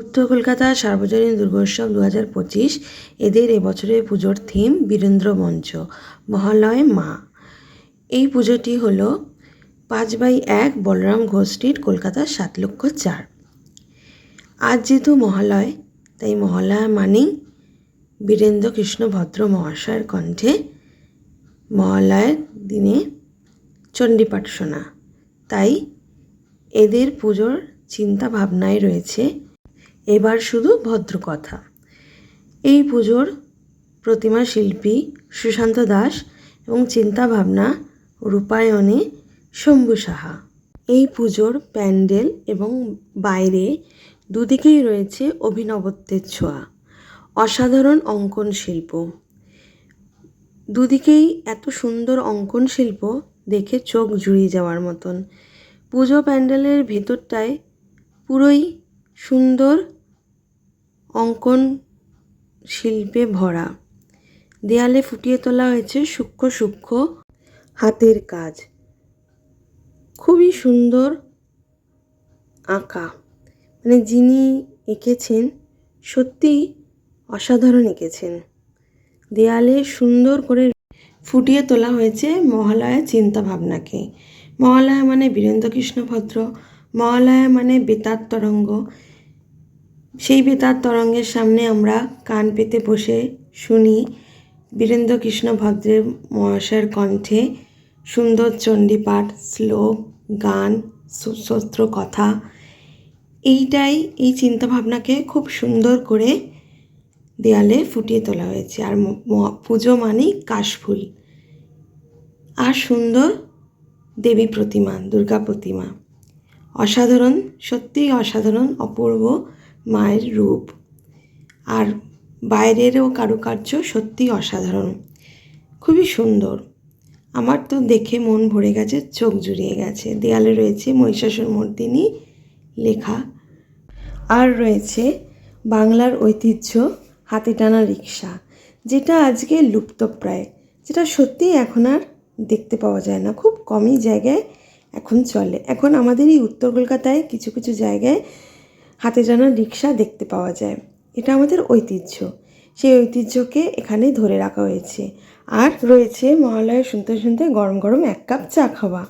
উত্তর কলকাতা সার্বজনীন দুর্গোৎসব দু হাজার পঁচিশ, এদের এবছরের পুজোর থিম বীরেন্দ্র মঞ্চ, মহালয় মা। এই পুজোটি হলো পাঁচ বাই এক বলরাম ঘোষ স্ট্রিট কলকাতা সাত লক্ষ চার। আজ যেহেতু মহালয়, তাই মহালয়া মানেই বীরেন্দ্র কৃষ্ণ ভদ্র মহাশয়ের কণ্ঠে মহালয়ের দিনে চণ্ডীপাঠ শোনা। তাই এদের পুজোর চিন্তা ভাবনায় রয়েছে এবার শুধু ভদ্র কথা এই পুজোর প্রতিমা শিল্পী সুশান্ত দাস এবং চিন্তাভাবনা রূপায়ণে শম্ভু সাহা। এই পুজোর প্যান্ডেল এবং বাইরে দুদিকেই রয়েছে অভিনবত্বের ছোঁয়া। অসাধারণ অঙ্কন শিল্প। দুদিকেই এত সুন্দর অঙ্কন শিল্প দেখে চোখ জুড়িয়ে যাওয়ার মতন। পুজো প্যান্ডেলের ভেতরটায় পুরোই সুন্দর অঙ্কন শিল্পে ভরা। দেয়ালে ফুটিয়ে তোলা হয়েছে সূক্ষ্ম সূক্ষ্ম হাতের কাজ। খুবই সুন্দর আঁকা। মানে যিনি এঁকেছেন, সত্যিই অসাধারণ এঁকেছেন। দেয়ালে সুন্দর করে ফুটিয়ে তোলা হয়েছে মহালয়া চিন্তা ভাবনাকে। মহালয়া মানে বীরেন্দ্রকৃষ্ণ ভদ্র, মহালয়া মানে বেতার তরঙ্গ সেই বেতার তরঙ্গের সামনে আমরা কান পেতে বসে শুনি বীরেন্দ্র কৃষ্ণ ভদ্রের মহাশয়ের কণ্ঠে সুন্দর চণ্ডীপাঠ, শ্লোক, গান স্তোত্র কথা। এইটাই এই চিন্তাভাবনাকে খুব সুন্দর করে দেয়ালে ফুটিয়ে তোলা হয়েছে। আর পুজো মানেই কাশফুল। আর সুন্দর দেবী প্রতিমা, দুর্গা প্রতিমা। অসাধারণ, সত্যিই অসাধারণ, অপূর্ব মায়ের রূপ। আর বাইরেরও কারুকার্য সত্যিই অসাধারণ। খুবই সুন্দর। আমার তো দেখে মন ভরে গেছে, চোখ জুড়িয়ে গেছে। দেয়ালে রয়েছে মহিষাসুর মর্দিনী লেখা। আর রয়েছে বাংলার ঐতিহ্য হাতে টানা রিক্সা যেটা আজকে লুপ্তপ্রায়। যেটা সত্যিই এখন আর দেখতে পাওয়া যায় না। খুব কমই জায়গায় এখন চলে। এখন আমাদের এই উত্তর কলকাতায় কিছু কিছু জায়গায় হাতে টানা রিক্সা দেখতে পাওয়া যায়। এটা আমাদের ঐতিহ্য। সেই ঐতিহ্যকে এখানে ধরে রাখা হয়েছে। আর রয়েছে মহালয়া শুনতে শুনতে গরম গরম এক কাপ চা খাওয়া।